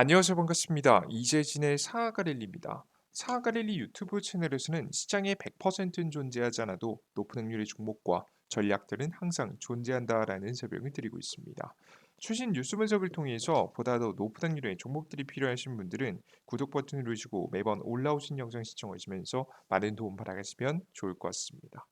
안녕하세요. 반갑습니다. 이재진의 사하가렐리입니다. 사하가렐리 유튜브 채널에서는 시장에 100%는 존재하지 않아도 높은 확률의 종목과 전략들은 항상 존재한다라는 설명을 드리고 있습니다. 최신 뉴스 분석을 통해서 보다 더 높은 확률의 종목들이 필요하신 분들은 구독 버튼을 누르시고 매번 올라오신 영상 시청하시면서 많은 도움 받아가시면 좋을 것 같습니다.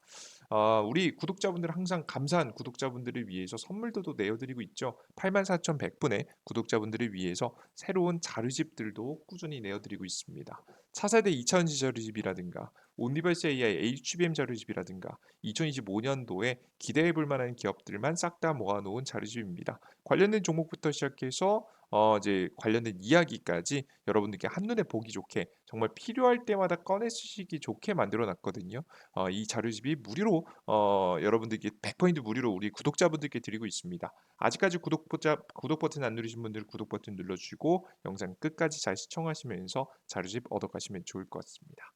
아, 우리 구독자분들 항상 감사한 구독자분들을 위해서 선물도 또 내어드리고 있죠. 84,100분의 구독자분들을 위해서 새로운 자료집들도 꾸준히 내어드리고 있습니다. 차세대 2000시 자료집이라든가 온리버스 AI HBM 자료집이라든가 2025년도에 기대해 볼 만한 기업들만 싹 다 모아놓은 자료집입니다. 관련된 종목부터 시작해서 어 이제 관련된 이야기까지 여러분들께 한눈에 보기 좋게 정말 필요할 때마다 꺼내 쓰시기 좋게 만들어 놨거든요. 어 이 자료집이 무료로 어 여러분들께 100% 무료로 우리 구독자분들께 드리고 있습니다. 아직까지 구독 보자 구독 버튼 안 누르신 분들 구독 버튼 눌러 주시고 영상 끝까지 잘 시청하시면서 자료집 얻어 가시면 좋을 것 같습니다.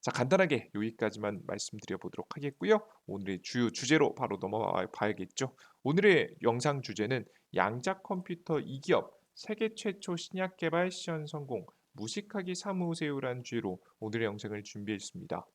자, 간단하게 여기까지만 말씀드려 보도록 하겠고요. 오늘의 주요 주제로 바로 넘어가 봐야겠죠. 오늘의 영상 주제는 양자 컴퓨터 2기업 세계 최초 신약 개발 시연 성공 무식하기 사무세요라는 주제로 오늘의 영상을 준비했습니다.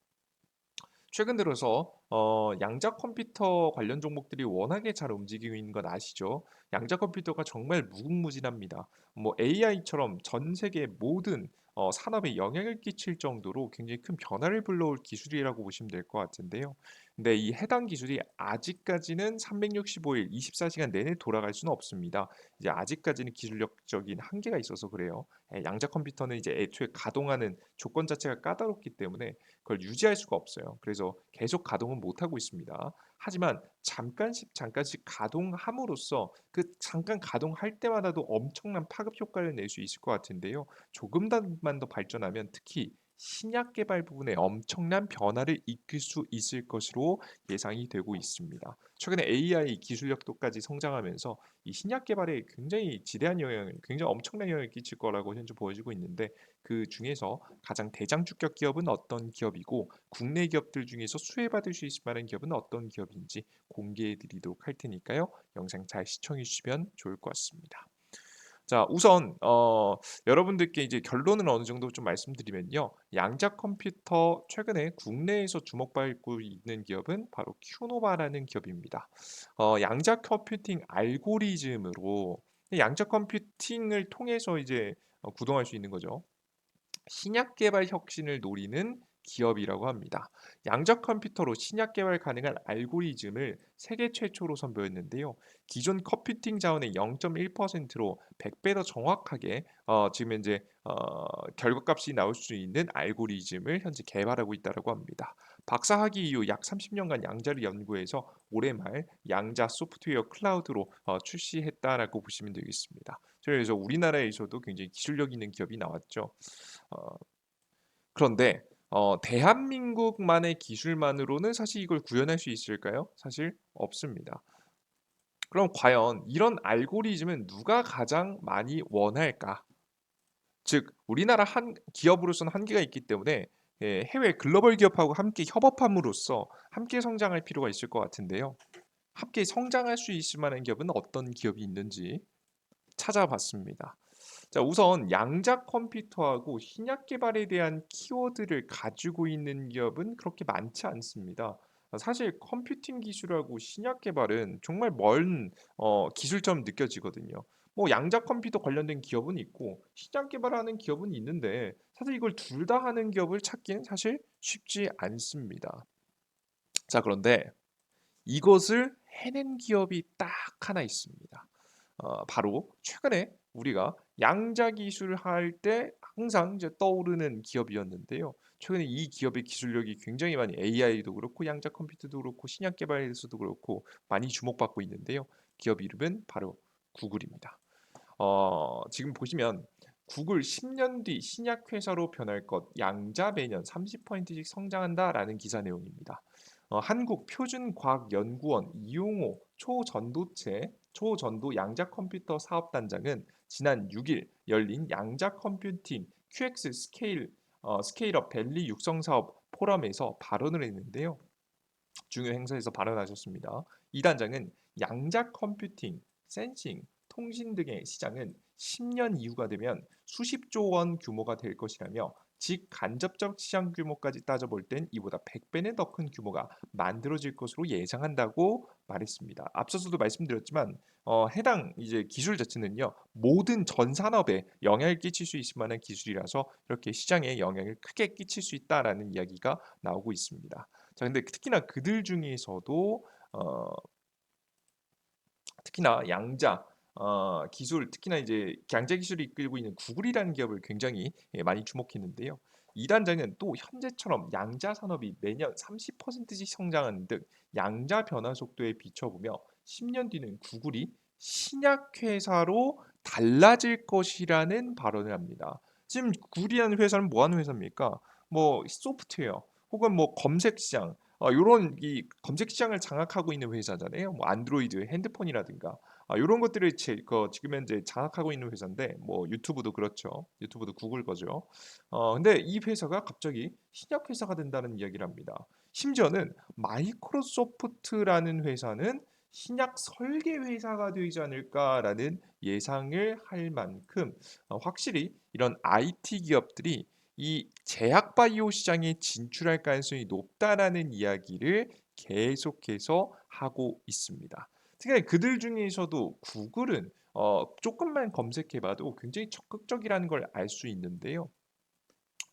최근 들어서 어, 양자 컴퓨터 관련 종목들이 워낙에 잘 움직이고 있는 건 아시죠? 양자 컴퓨터가 정말 무궁무진합니다. 뭐 AI처럼 전 세계 모든 어, 산업에 영향을 끼칠 정도로 굉장히 큰 변화를 불러올 기술이라고 보시면 될 것 같은데요. 근데 이 해당 기술이 아직까지는 365일 24시간 내내 돌아갈 수는 없습니다. 이제 아직까지는 기술력적인 한계가 있어서 그래요. 예, 양자 컴퓨터는 이제 애초에 가동하는 조건 자체가 까다롭기 때문에 그걸 유지할 수가 없어요. 그래서 계속 가동은 못 하고 있습니다. 하지만 잠깐씩 잠깐씩 가동함으로써 그 잠깐 가동할 때마다도 엄청난 파급 효과를 낼 수 있을 것 같은데요. 조금만 더 발전하면 특히 신약 개발 부분에 엄청난 변화를 이끌 수 있을 것으로 예상이 되고 있습니다. 최근에 AI 기술력도까지 성장하면서 이 신약 개발에 굉장히 지대한 영향을, 굉장히 엄청난 영향을 끼칠 거라고 현재 보여지고 있는데 그 중에서 가장 대장주격 기업은 어떤 기업이고 국내 기업들 중에서 수혜받을 수 있을 만한 기업은 어떤 기업인지 공개해 드리도록 할 테니까요. 영상 잘 시청해 주시면 좋을 것 같습니다. 자, 우선 어, 여러분들께 이제 결론을 어느 정도 좀 말씀드리면요. 양자 컴퓨터 최근에 국내에서 주목받고 있는 기업은 바로 큐노바라는 기업입니다. 어, 양자 컴퓨팅 알고리즘으로 양자 컴퓨팅을 통해서 이제 어, 구동할 수 있는 거죠. 신약 개발 혁신을 노리는 기업이라고 합니다. 양자 컴퓨터로 신약 개발 가능한 알고리즘을 세계 최초로 선보였는데요. 기존 컴퓨팅 자원의 0.1%로 100배 더 정확하게 어, 지금 현재 어, 결과값이 나올 수 있는 알고리즘을 현재 개발하고 있다고 합니다. 박사학위 이후 약 30년간 양자를 연구해서 올해 말 양자 소프트웨어 클라우드로 어, 출시했다라고 보시면 되겠습니다. 그래서 우리나라에서도 굉장히 기술력 있는 기업이 나왔죠. 어, 그런데 어, 대한민국만의 기술만으로는 사실 이걸 구현할 수 있을까요? 사실 없습니다. 그럼 과연 이런 알고리즘은 누가 가장 많이 원할까? 즉, 우리나라 한 기업으로서는 한계가 있기 때문에 예, 해외 글로벌 기업하고 함께 협업함으로써 함께 성장할 필요가 있을 것 같은데요. 함께 성장할 수 있을 만한 기업은 어떤 기업이 있는지 찾아봤습니다. 자, 우선 양자 컴퓨터하고 신약 개발에 대한 키워드를 가지고 있는 기업은 그렇게 많지 않습니다. 사실 컴퓨팅 기술하고 신약 개발은 정말 먼 어, 기술처럼 느껴지거든요. 뭐 양자 컴퓨터 관련된 기업은 있고 신약 개발하는 기업은 있는데 사실 이걸 둘 다 하는 기업을 찾기는 사실 쉽지 않습니다. 자, 그런데 이것을 해낸 기업이 딱 하나 있습니다. 어, 바로 최근에 우리가 양자 기술을 할 때 항상 이제 떠오르는 기업이었는데요. 최근에 이 기업의 기술력이 굉장히 많이 AI도 그렇고 양자 컴퓨터도 그렇고 신약 개발에서도 그렇고 많이 주목받고 있는데요. 기업 이름은 바로 구글입니다. 어, 지금 보시면 구글 10년 뒤 신약 회사로 변할 것 양자 매년 30%씩 성장한다라는 기사 내용입니다. 어, 한국 표준과학연구원 이용호 초전도체 초전도 양자 컴퓨터 사업단장은 지난 6일 열린 양자 컴퓨팅 QX 스케일 어, 스케일업 밸리 육성 사업 포럼에서 발언을 했는데요. 중요 행사에서 발언하셨습니다. 이 단장은 양자 컴퓨팅, 센싱, 통신 등의 시장은 10년 이후가 되면 수십조 원 규모가 될 것이라며 직간접적 시장 규모까지 따져볼 땐 이보다 100배는 더 큰 규모가 만들어질 것으로 예상한다고 말했습니다. 앞서서도 말씀드렸지만 어, 해당 이제 기술 자체는요 모든 전 산업에 영향을 끼칠 수 있을 만한 기술이라서 이렇게 시장에 영향을 크게 끼칠 수 있다라는 이야기가 나오고 있습니다. 자, 근데 특히나 그들 중에서도 어, 특히나 양자 어, 기술 특히나 이제 기술을 이끌고 있는 구글이라는 기업을 굉장히 예, 많이 주목했는데요. 이 단장은 또 현재처럼 양자 산업이 매년 30%씩 성장하는 등 양자 변화 속도에 비춰보며 10년 뒤는 구글이 신약 회사로 달라질 것이라는 발언을 합니다. 지금 구글이라는 회사는 뭐 하는 회사입니까? 뭐 소프트웨어 혹은 뭐 검색 시장 어, 요런 이 검색 시장을 장악하고 있는 회사잖아요. 뭐 안드로이드 핸드폰이라든가 아, 요런 것들을 제, 그 지금 현재 장악하고 있는 회사인데 뭐 유튜브도 그렇죠. 유튜브도 구글 거죠. 어, 근데 이 회사가 갑자기 신약 회사가 된다는 이야기를 합니다. 심지어는 마이크로소프트라는 회사는 신약 설계 회사가 되지 않을까라는 예상을 할 만큼 어, 확실히 이런 IT 기업들이 이 제약 바이오 시장에 진출할 가능성이 높다라는 이야기를 계속해서 하고 있습니다. 특히 그들 중에서도 구글은 어, 조금만 검색해봐도 굉장히 적극적이라는 걸 알 수 있는데요.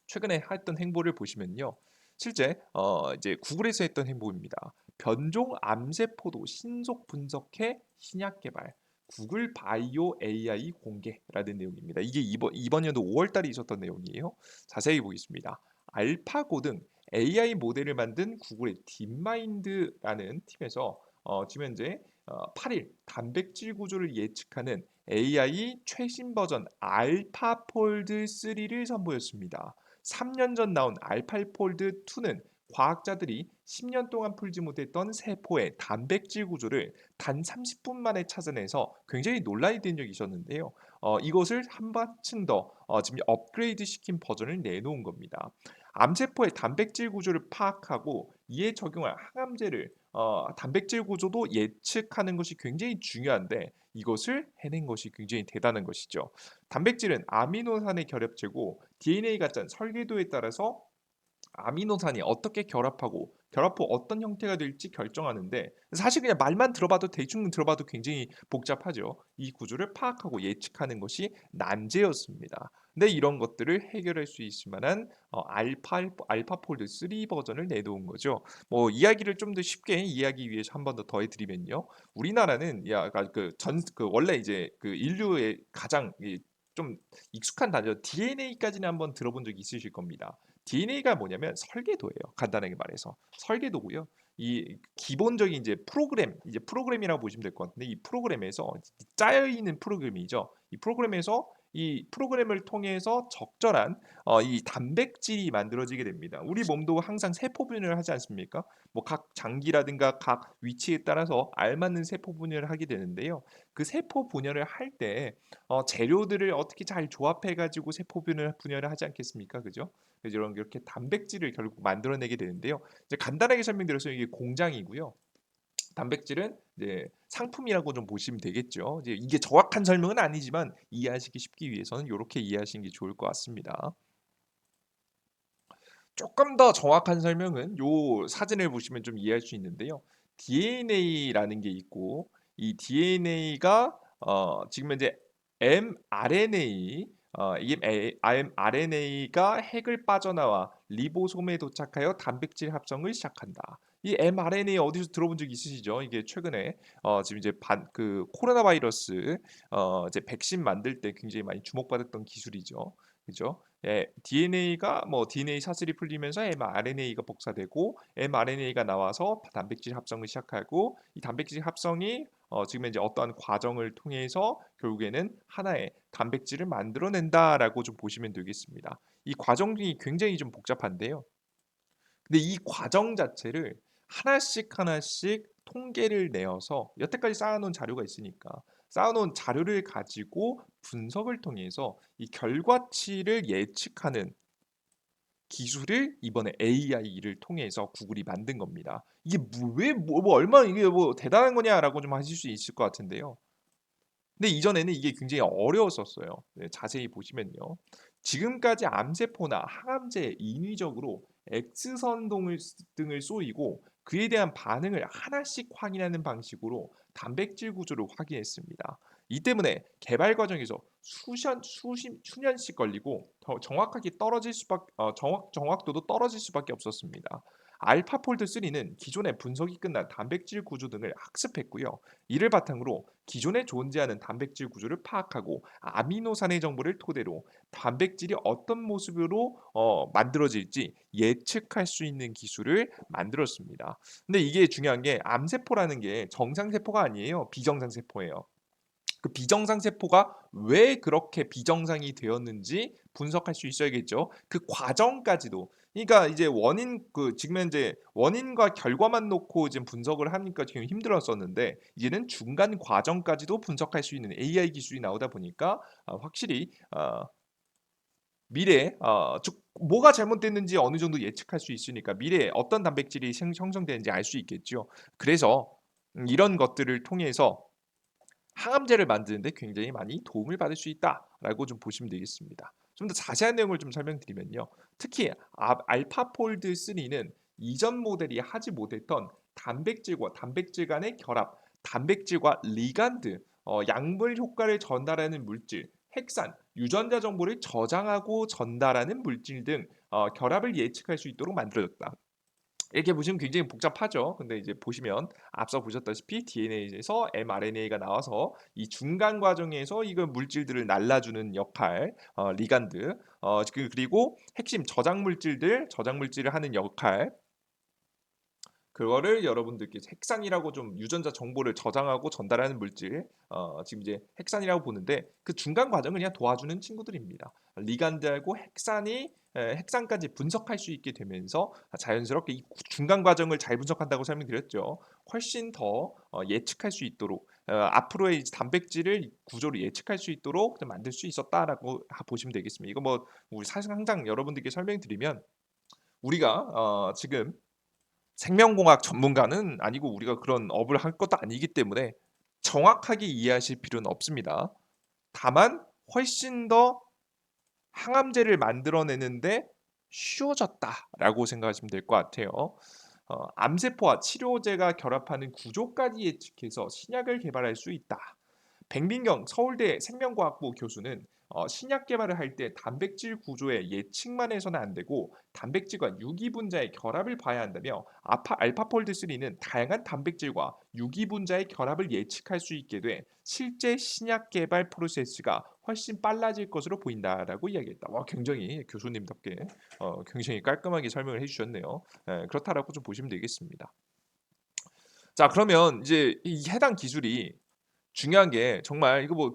최근에 했던 행보를 보시면요. 실제 어, 이제 구글에서 했던 행보입니다. 변종 암세포도 신속 분석해 신약 개발. 구글 바이오 AI 공개라는 내용입니다. 이게 이번, 이번 연도 5월 달에 있었던 내용이에요. 자세히 보겠습니다. 알파고 등 AI 모델을 만든 구글의 딥마인드라는 팀에서 어, 지금 현재 어, 8일 단백질 구조를 예측하는 AI 최신 버전 알파 폴드 3를 선보였습니다. 3년 전 나온 알파 폴드 2는 과학자들이 10년 동안 풀지 못했던 세포의 단백질 구조를 단 30분 만에 찾아내서 굉장히 논란이 된 적이 있었는데요. 어, 이것을 한번층 더 어, 지금 업그레이드 시킨 버전을 내놓은 겁니다. 암세포의 단백질 구조를 파악하고 이에 적용할 항암제를 어, 단백질 구조도 예측하는 것이 굉장히 중요한데 이것을 해낸 것이 굉장히 대단한 것이죠. 단백질은 아미노산의 결합체고 DNA가 짠 설계도에 따라서 아미노산이 어떻게 결합하고 결합 후 어떤 형태가 될지 결정하는데 사실 그냥 말만 들어봐도 대충 들어봐도 굉장히 복잡하죠. 이 구조를 파악하고 예측하는 것이 난제였습니다. 근데 이런 것들을 해결할 수 있을 만한 어, 알파 알파 폴드 3 버전을 내놓은 거죠. 뭐 이야기를 좀 더 쉽게 이해하기 위해서 한 번 더 더해드리면요. 우리나라는 야그전그 그 원래 이제 그 인류의 가장 좀 익숙한 단어 DNA까지는 한번 들어본 적이 있으실 겁니다. DNA가 뭐냐면 설계도예요. 간단하게 말해서 설계도고요. 이 기본적인 이제 프로그램, 이제 프로그램이라고 보시면 될 것 같은데 이 프로그램에서 짜여 있는 프로그램이죠. 이 프로그램에서 이 프로그램을 통해서 적절한 어, 이 단백질이 만들어지게 됩니다. 우리 몸도 항상 세포 분열을 하지 않습니까? 뭐 각 장기라든가 각 위치에 따라서 알맞는 세포 분열을 하게 되는데요. 그 세포 분열을 할때 어, 재료들을 어떻게 잘 조합해 가지고 세포 분열 분열을 하지 않겠습니까? 그죠? 그래서 이런 이렇게 단백질을 결국 만들어내게 되는데요. 이제 간단하게 설명드려서 이게 공장이고요. 단백질은 이제 상품이라고 좀 보시면 되겠죠. 이제 이게 정확한 설명은 아니지만 이해하시기 쉽기 위해서는 이렇게 이해하시는 게 좋을 것 같습니다. 조금 더 정확한 설명은 요 사진을 보시면 좀 이해할 수 있는데요. DNA라는 게 있고 이 DNA가 어, 지금 현재 mRNA 어, 이 mRNA가 핵을 빠져나와 리보솜에 도착하여 단백질 합성을 시작한다. 이 mRNA 어디서 들어본 적 있으시죠? 이게 최근에 어, 지금 이제 반, 그 코로나 바이러스 어, 이제 백신 만들 때 굉장히 많이 주목받았던 기술이죠. 그죠? 예, DNA가 뭐 DNA 사슬이 풀리면서 mRNA가 복사되고 mRNA가 나와서 단백질 합성을 시작하고 이 단백질 합성이 어, 지금 이제 어떠한 과정을 통해서 결국에는 하나의 단백질을 만들어낸다라고 좀 보시면 되겠습니다. 이 과정이 굉장히 좀 복잡한데요. 근데 이 과정 자체를 하나씩 하나씩 통계를 내어서 여태까지 쌓아놓은 자료가 있으니까 쌓아놓은 자료를 가지고 분석을 통해서 이 결과치를 예측하는 기술을 이번에 AI를 통해서 구글이 만든 겁니다. 이게 왜뭐 뭐, 뭐 얼마나 이게 뭐 대단한 거냐라고 좀 하실 수 있을 것 같은데요. 근데 이전에는 이게 굉장히 어려웠었어요. 네, 자세히 보시면요. 지금까지 암세포나 항암제에 인위적으로 X선 등을 쏘이고 그에 대한 반응을 하나씩 확인하는 방식으로 단백질 구조를 확인했습니다. 이 때문에 개발 과정에서 수년 수십 수년씩 걸리고 더 정확하게 떨어질 수밖 어, 정확 정확도도 떨어질 수밖에 없었습니다. 알파폴드 3는 기존의 분석이 끝난 단백질 구조 등을 학습했고요. 이를 바탕으로 기존에 존재하는 단백질 구조를 파악하고 아미노산의 정보를 토대로 단백질이 어떤 모습으로 어, 만들어질지 예측할 수 있는 기술을 만들었습니다. 근데 이게 중요한 게 암세포라는 게 정상세포가 아니에요. 비정상세포예요. 그 비정상 세포가 왜 그렇게 비정상이 되었는지 분석할 수 있어야겠죠. 그 과정까지도 그러니까 이제 원인 그 지금 현재 원인과 결과만 놓고 지금 분석을 하니까 지금 힘들었었는데 이제는 중간 과정까지도 분석할 수 있는 AI 기술이 나오다 보니까 어, 확실히 어, 미래 어, 즉 뭐가 잘못됐는지 어느 정도 예측할 수 있으니까 미래에 어떤 단백질이 생- 형성되는지 알 수 있겠죠. 그래서 음, 이런 것들을 통해서 항암제를 만드는데 굉장히 많이 도움을 받을 수 있다라고 좀 보시면 되겠습니다. 좀 더 자세한 내용을 좀 설명드리면요. 특히 아- 알파폴드 3는 이전 모델이 하지 못했던 단백질과 단백질 간의 결합, 단백질과 리간드, 어, 약물 효과를 전달하는 물질, 핵산, 유전자 정보를 저장하고 전달하는 물질 등 어, 결합을 예측할 수 있도록 만들어졌다. 이렇게 보시면 굉장히 복잡하죠. 근데 이제 보시면 앞서 보셨다시피 DNA에서 mRNA가 나와서 이 중간 과정에서 이거 물질들을 날라주는 역할, 어, 리간드, 어, 그- 그리고 핵심 저장 물질들, 저장 물질을 하는 역할, 그거를 여러분들께 핵산이라고 좀 유전자 정보를 저장하고 전달하는 물질, 어, 지금 이제 핵산이라고 보는데 그 중간 과정을 그냥 도와주는 친구들입니다. 리간드하고 핵산이 에, 핵산까지 분석할 수 있게 되면서 자연스럽게 이 중간 과정을 잘 분석한다고 설명드렸죠. 훨씬 더 어, 예측할 수 있도록 어, 앞으로의 단백질을 구조를 예측할 수 있도록 좀 만들 수 있었다라고 하- 보시면 되겠습니다. 이거 뭐 우리 사실 항상 여러분들께 설명드리면 우리가 어, 지금 생명공학 전문가는 아니고 우리가 그런 업을 할 것도 아니기 때문에 정확하게 이해하실 필요는 없습니다. 다만 훨씬 더 항암제를 만들어내는데 쉬워졌다라고 생각하시면 될 것 같아요. 어, 암세포와 치료제가 결합하는 구조까지 예측해서 신약을 개발할 수 있다. 백민경 서울대 생명과학부 교수는 어, 신약 개발을 할 때 단백질 구조의 예측만 해서는 안 되고 단백질과 유기분자의 결합을 봐야 한다며 아파, 알파폴드 3는 다양한 단백질과 유기분자의 결합을 예측할 수 있게 돼 실제 신약 개발 프로세스가 훨씬 빨라질 것으로 보인다라고 이야기했다. 와 굉장히 교수님답게 어, 굉장히 깔끔하게 설명을 해주셨네요. 예, 그렇다라고 좀 보시면 되겠습니다. 자 그러면 이제 이 해당 기술이 중요한 게 정말 이거 뭐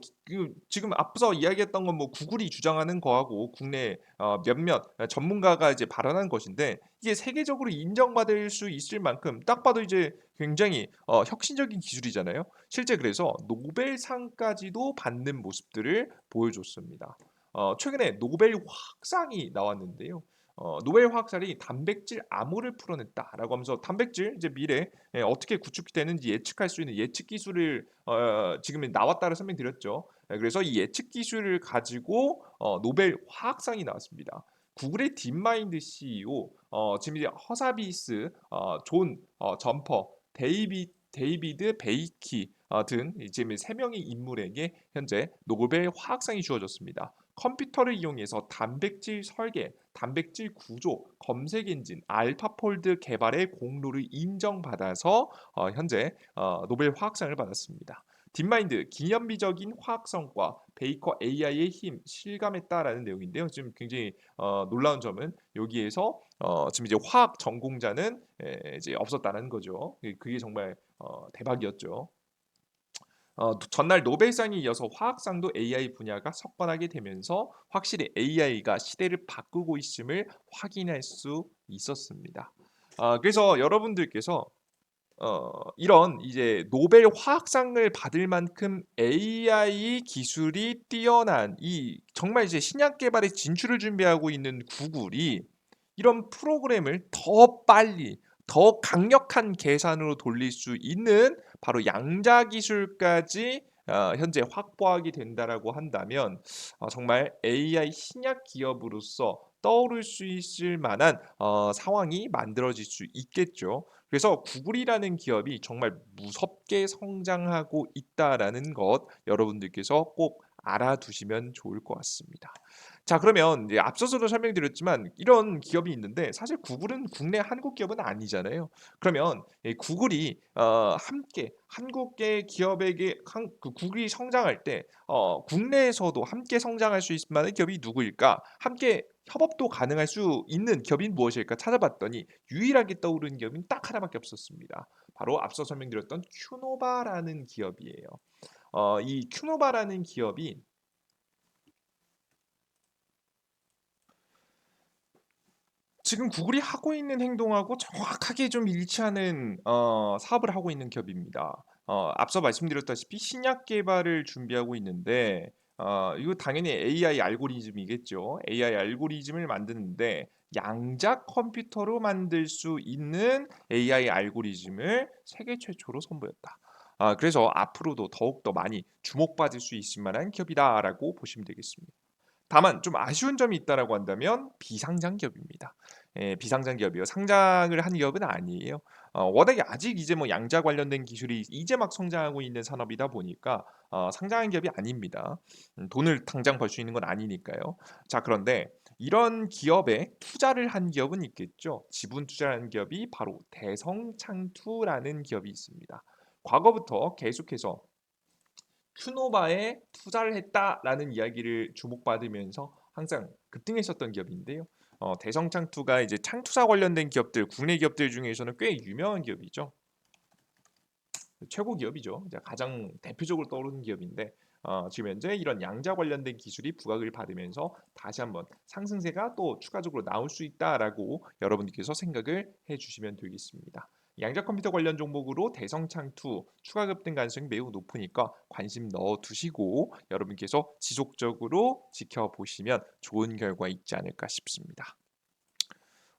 지금 앞서 이야기했던 건 뭐 구글이 주장하는 거하고 국내 어, 몇몇 어, 전문가가 이제 발언한 것인데 이게 세계적으로 인정받을 수 있을 만큼 딱 봐도 이제 굉장히 어, 혁신적인 기술이잖아요. 실제 그래서 노벨상까지도 받는 모습들을 보여줬습니다. 어, 최근에 노벨 화학상이 나왔는데요. 어, 노벨 화학상이 단백질 암호를 풀어냈다라고 하면서 단백질 이제 미래 에 어떻게 구축되는지 예측할 수 있는 예측 기술을 어, 지금 나왔다를 설명드렸죠. 예, 그래서 이 예측 기술을 가지고 어, 노벨 화학상이 나왔습니다. 구글의 딥마인드 CEO 어, 지금 이제 허사비스, 어, 존 어, 점퍼, 데이비 데이비드 베이키 어, 등 지금 세 명의 인물에게 현재 노벨 화학상이 주어졌습니다. 컴퓨터를 이용해서 단백질 설계, 단백질 구조, 검색 엔진, 알파폴드 개발의 공로를 인정받아서 어, 현재 어, 노벨 화학상을 받았습니다. 딥마인드 기념비적인 화학 성과 베이커 AI의 힘 실감했다라는 내용인데요. 지금 굉장히 어, 놀라운 점은 여기에서 어, 지금 이제 화학 전공자는 에, 이제 없었다는 거죠. 그게 정말 어, 대박이었죠. 어, 전날 노벨상에 이어서 화학상도 AI 분야가 석권하게 되면서 확실히 AI가 시대를 바꾸고 있음을 확인할 수 있었습니다. 아, 그래서 여러분들께서 어, 이런 이제 노벨 화학상을 받을 만큼 AI 기술이 뛰어난 이 정말 이제 신약 개발에 진출을 준비하고 있는 구글이 이런 프로그램을 더 빨리 더 강력한 계산으로 돌릴 수 있는 바로 양자 기술까지 아 현재 확보하게 된다라고 한다면 어 정말 AI 신약 기업으로서 떠오를 수 있을 만한 어 상황이 만들어질 수 있겠죠. 그래서 구글이라는 기업이 정말 무섭게 성장하고 있다라는 것 여러분들께서 꼭 알아두시면 좋을 것 같습니다. 자 그러면 이제 앞서서도 설명드렸지만 이런 기업이 있는데 사실 구글은 국내 한국 기업은 아니잖아요. 그러면 이 구글이 어 함께 한국계 기업에게 한 그 구글이 성장할 때 어 국내에서도 함께 성장할 수 있을 만한 기업이 누구일까? 함께 협업도 가능할 수 있는 기업이 무엇일까 찾아봤더니 유일하게 떠오르는 기업은 딱 하나밖에 없었습니다. 바로 앞서 설명드렸던 큐노바라는 기업이에요. 어 이 큐노바라는 기업이 지금 구글이 하고 있는 행동하고 정확하게 좀 일치하는 어 사업을 하고 있는 기업입니다. 어 앞서 말씀드렸다시피 신약 개발을 준비하고 있는데 어 이거 당연히 AI 알고리즘이겠죠. AI 알고리즘을 만드는데 양자 컴퓨터로 만들 수 있는 AI 알고리즘을 세계 최초로 선보였다. 아 그래서 앞으로도 더욱더 많이 주목받을 수 있을 만한 기업이다라고 보시면 되겠습니다. 다만 좀 아쉬운 점이 있다라고 한다면 비상장 기업입니다. 예 비상장 기업이요. 상장을 한 기업은 아니에요. 어 워낙에 아직 이제 뭐 양자 관련된 기술이 이제 막 성장하고 있는 산업이다 보니까 어 상장한 기업이 아닙니다. 음 돈을 당장 벌 수 있는 건 아니니까요. 자 그런데 이런 기업에 투자를 한 기업은 있겠죠. 지분 투자를 한 기업이 바로 대성창투라는 기업이 있습니다. 과거부터 계속해서 큐노바에 투자를 했다라는 이야기를 주목받으면서 항상 급등했었던 기업인데요. 어 대성창투가 이제 창투사 관련된 기업들 국내 기업들 중에서는 꽤 유명한 기업이죠. 최고 기업이죠. 가장 대표적으로 떠오르는 기업인데 어 지금 현재 이런 양자 관련된 기술이 부각을 받으면서 다시 한번 상승세가 또 추가적으로 나올 수 있다라고 여러분들께서 생각을 해 주시면 되겠습니다. 양자 컴퓨터 관련 종목으로 대성창투 추가 급 등 가능성이 매우 높으니까 관심 넣어 두시고 여러분께서 지속적으로 지켜보시면 좋은 결과 있지 않을까 싶습니다.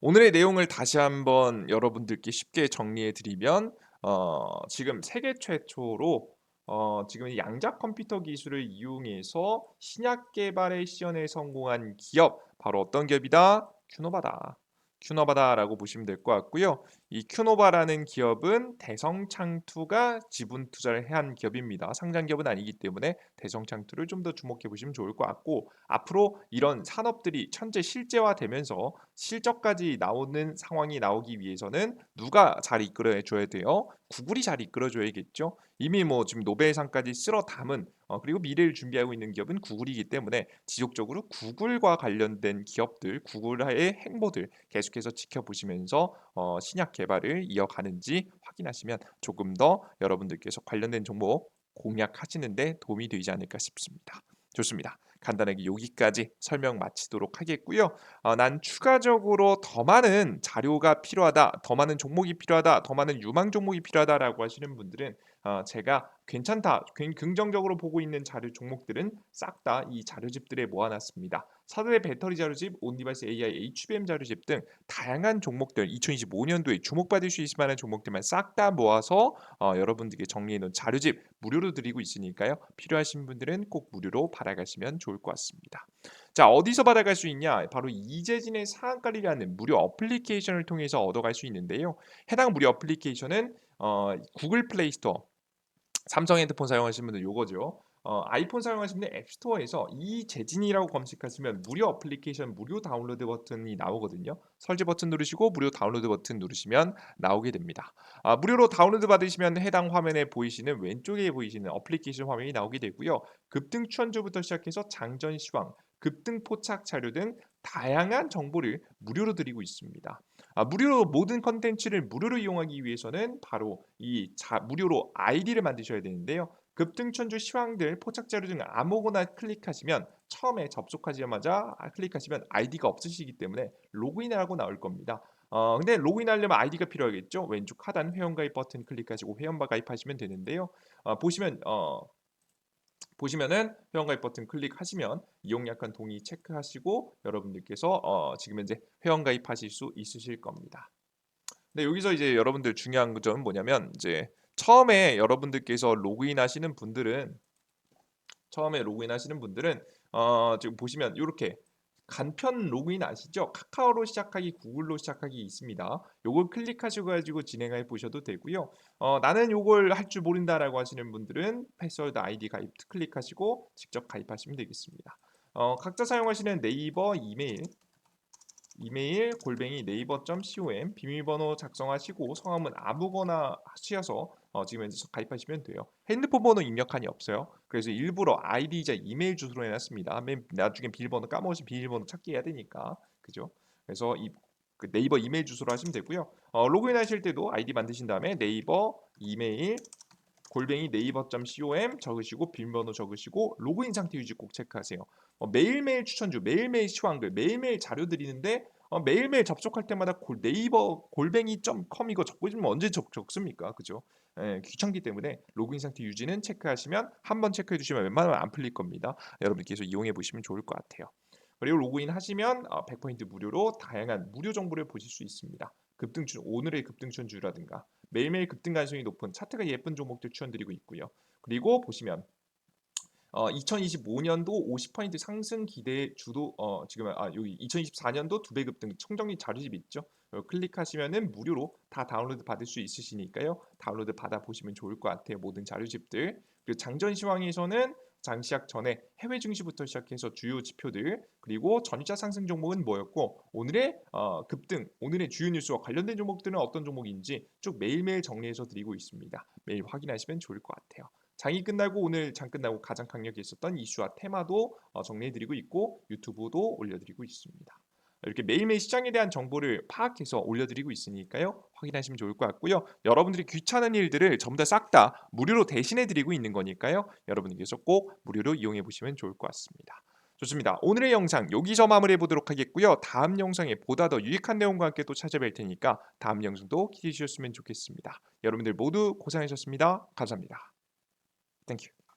오늘의 내용을 다시 한번 여러분들께 쉽게 정리해 드리면 어 지금 세계 최초로 어 지금 양자 컴퓨터 기술을 이용해서 신약 개발의 시연에 성공한 기업 바로 어떤 기업이다? 큐노바다. 큐노바다라고 보시면 될 것 같고요. 이 큐노바라는 기업은 대성창투가 지분 투자를 한 기업입니다. 상장 기업은 아니기 때문에 대성창투를 좀 더 주목해 보시면 좋을 것 같고 앞으로 이런 산업들이 천재 실제화되면서 실적까지 나오는 상황이 나오기 위해서는 누가 잘 이끌어 줘야 돼요? 구글이 잘 이끌어 줘야겠죠. 이미 뭐 지금 노벨상까지 쓸어 담은 어 그리고 미래를 준비하고 있는 기업은 구글이기 때문에 지속적으로 구글과 관련된 기업들, 구글의 행보들 계속해서 지켜보시면서 어 신약 개발을 이어가는지 확인하시면 조금 더 여러분들께서 관련된 종목 공략하시는 데 도움이 되지 않을까 싶습니다. 좋습니다. 간단하게 여기까지 설명 마치도록 하겠고요. 어, 난 추가적으로 더 많은 자료가 필요하다, 더 많은 종목이 필요하다, 더 많은 유망 종목이 필요하다라고 하시는 분들은 어, 제가 괜찮다, 긍정적으로 보고 있는 자료 종목들은 싹 다 이 자료집들에 모아놨습니다. 차세대 배터리 자료집, 온디바이스 AI, HBM 자료집 등 다양한 종목들 2025년도에 주목받을 수 있을 만한 종목들만 싹 다 모아서 어, 여러분들께 정리해 놓은 자료집 무료로 드리고 있으니까요. 필요하신 분들은 꼭 무료로 받아가시면 좋을 것 같습니다. 자 어디서 받아갈 수 있냐? 바로 이재진의 상한가리라는 무료 어플리케이션을 통해서 얻어갈 수 있는데요. 해당 무료 어플리케이션은 어, 구글 플레이 스토어 삼성 핸드폰 사용하시는 분들 요거죠. 어, 아이폰 사용하시는 분들 앱스토어에서 이 재진이라고 검색하시면 무료 어플리케이션 무료 다운로드 버튼이 나오거든요. 설치 버튼 누르시고 무료 다운로드 버튼 누르시면 나오게 됩니다. 아, 무료로 다운로드 받으시면 해당 화면에 보이시는 왼쪽에 보이시는 어플리케이션 화면이 나오게 되고요. 급등 추천주부터 시작해서 장전 시황, 급등 포착 자료 등 다양한 정보를 무료로 드리고 있습니다. 아, 무료로 모든 컨텐츠를 무료로 이용하기 위해서는 바로 이 자, 무료로 아이디를 만드셔야 되는데요. 급등천주 시황들 포착 자료 중 아무거나 클릭하시면 처음에 접속하자마자 아, 클릭하시면 아이디가 없으시기 때문에 로그인을 하고 나올 겁니다. 어, 근데 로그인하려면 아이디가 필요하겠죠. 왼쪽 하단 회원가입 버튼 클릭하시고 회원바 가입하시면 되는데요. 어, 보시면 어, 보시면은 회원가입 버튼 클릭하시면 이용약관 동의 체크하시고 여러분들께서 어, 지금 현재 회원가입하실 수 있으실 겁니다. 근데 여기서 이제 여러분들 중요한 점은 뭐냐면 이제 처음에 여러분들께서 로그인 하시는 분들은 처음에 로그인 하시는 분들은 어, 지금 보시면 이렇게 간편 로그인 아시죠? 카카오로 시작하기, 구글로 시작하기 있습니다. 요걸 클릭하시고 가지고 진행해 보셔도 되고요. 어, 나는 요걸 할 줄 모른다라고 하시는 분들은 패스워드 아이디 가입 클릭하시고 직접 가입하시면 되겠습니다. 어, 각자 사용하시는 네이버 이메일 이메일 골뱅이 네이버.com 비밀번호 작성하시고 성함은 아무거나 하셔서 어, 지금 현재 가입하시면 돼요. 핸드폰 번호 입력한이 없어요. 그래서 일부러 아이디이자 이메일 주소로 해놨습니다. 맨 나중에 비밀번호 까먹으시 비밀번호 찾기 해야 되니까 그죠? 그래서 이, 그 네이버 이메일 주소로 하시면 되고요. 어, 로그인 하실 때도 아이디 만드신 다음에 네이버 이메일 골뱅이 네이버.com 적으시고 비밀번호 적으시고 로그인 상태 유지 꼭 체크하세요. 어, 매일매일 추천주, 매일매일 시황글, 매일매일 자료 드리는데 어, 매일매일 접속할 때마다 골, 네이버 골뱅이.com 이거 적으시면 언제 적, 적습니까? 그죠? 예, 귀찮기 때문에 로그인 상태 유지는 체크하시면 한 번 체크해 두시면 웬만하면 안 풀릴 겁니다. 여러분께서 이용해 보시면 좋을 것 같아요. 그리고 로그인 하시면 어, 100포인트 무료로 다양한 무료 정보를 보실 수 있습니다. 급등주 오늘의 급등주라든가 매일매일 급등 가능성이 높은 차트가 예쁜 종목들 추천드리고 있고요. 그리고 보시면 어, 2025년도 50% 상승 기대 주도 어, 지금 아 여기 2024년도 두 배 급등 청정리 자료집 있죠. 어, 클릭하시면은 무료로 다 다운로드 받을 수 있으시니까요. 다운로드 받아 보시면 좋을 것 같아요. 모든 자료집들. 그리고 장전 시황에서는 장 시작 전에 해외 증시부터 시작해서 주요 지표들 그리고 전자 상승 종목은 뭐였고 오늘의 어, 급등 오늘의 주요 뉴스와 관련된 종목들은 어떤 종목인지 쭉 매일매일 정리해서 드리고 있습니다. 매일 확인하시면 좋을 것 같아요. 장이 끝나고 오늘 장 끝나고 가장 강력히 있었던 이슈와 테마도 어, 정리해드리고 있고 유튜브도 올려드리고 있습니다. 이렇게 매일매일 시장에 대한 정보를 파악해서 올려드리고 있으니까요. 확인하시면 좋을 것 같고요. 여러분들이 귀찮은 일들을 전부 다 싹다 무료로 대신해드리고 있는 거니까요. 여러분께서 꼭 무료로 이용해 보시면 좋을 것 같습니다. 좋습니다. 오늘의 영상 여기서 마무리해 보도록 하겠고요. 다음 영상에 보다 더 유익한 내용과 함께 또 찾아뵐 테니까 다음 영상도 기대해 주셨으면 좋겠습니다. 여러분들 모두 고생하셨습니다. 감사합니다. Thank you.